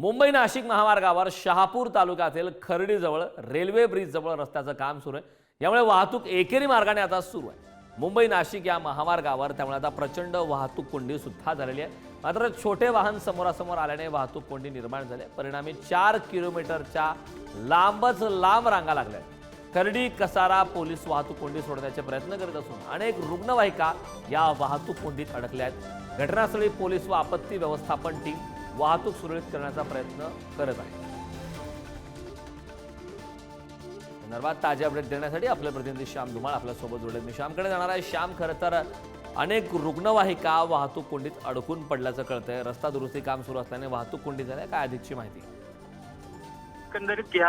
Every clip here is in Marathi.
मुंबई नाशिक महामार्गावर शहापूर तालुक्यातील खर्डीजवळ रेल्वे ब्रिजजवळ रस्त्याचं काम सुरू आहे यामुळे वाहतूक एकेरी मार्गाने आता सुरू आहे मुंबई नाशिक या महामार्गावर त्यामुळे आता प्रचंड वाहतूक कोंडी सुद्धा झालेली आहे मात्र छोटे वाहन समोरासमोर आल्याने वाहतूक कोंडी निर्माण झाली आहे. परिणामी चार किलोमीटरच्या लांबच लांब रांगा लागल्या आहेत. कसारा पोलीस वाहतूक कोंडी सोडण्याचे प्रयत्न करीत असून अनेक रुग्णवाहिका या वाहतूक कोंडीत अडकल्या आहेत घटनास्थळी पोलीस व आपत्ती व्यवस्थापन टीम वाहतूक सुरळीत करण्याचा प्रयत्न करत आहे. संदर्भात ताजे अपडेट देण्यासाठी आपले प्रतिनिधी श्याम धुमाळ आपल्यासोबत जोडले मी श्यामकडे जाणार आहे. श्याम खरं तर अनेक रुग्णवाहिका वाहतूक कोंडीत अडकून पडल्याचं कळतंय. रस्ता दुरुस्ती काम सुरू असल्याने वाहतूक कोंडी झाल्या काय अधिकची माहिती? एकंदरीत ह्या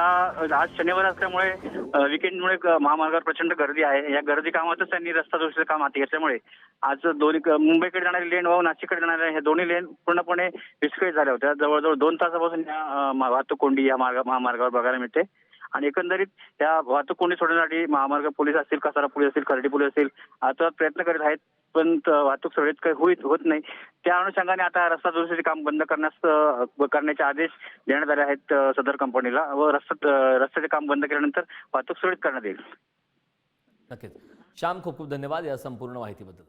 आज शनिवार असल्यामुळे विकेंडमुळे महामार्गावर प्रचंड गर्दी आहे. या गर्दी कामातच त्यांनी रस्ता दुरुस्तीचं काम हाती घेतल्यामुळे आज दोन्ही मुंबईकडे जाणारी लेन व नाशिककडे जाणाऱ्या हे दोन्ही लेन पूर्णपणे विस्कळीत झाल्या होत्या. जवळजवळ दोन तासापासून या वाहतूक कोंडी या मार्ग महामार्गावर बघायला मिळते. आणि एकंदरीत या वाहतूक कोंडी सोडण्यासाठी महामार्ग पोलीस असतील कसारा पोलीस असतील खर्डी पोलीस असतील आता प्रयत्न करीत आहेत. पण वाहतूक सुरळीत काही होईल होत नाही. त्या अनुषंगाने आता रस्ता दुरुस्तीचे काम बंद करण्यास करण्याचे आदेश देण्यात आले आहेत सदर कंपनीला. व रस्ता रस्त्याचे काम बंद केल्यानंतर वाहतूक सुरळीत करण्यात येईल. नक्कीच. श्याम खूप खूप धन्यवाद या संपूर्ण माहितीबद्दल.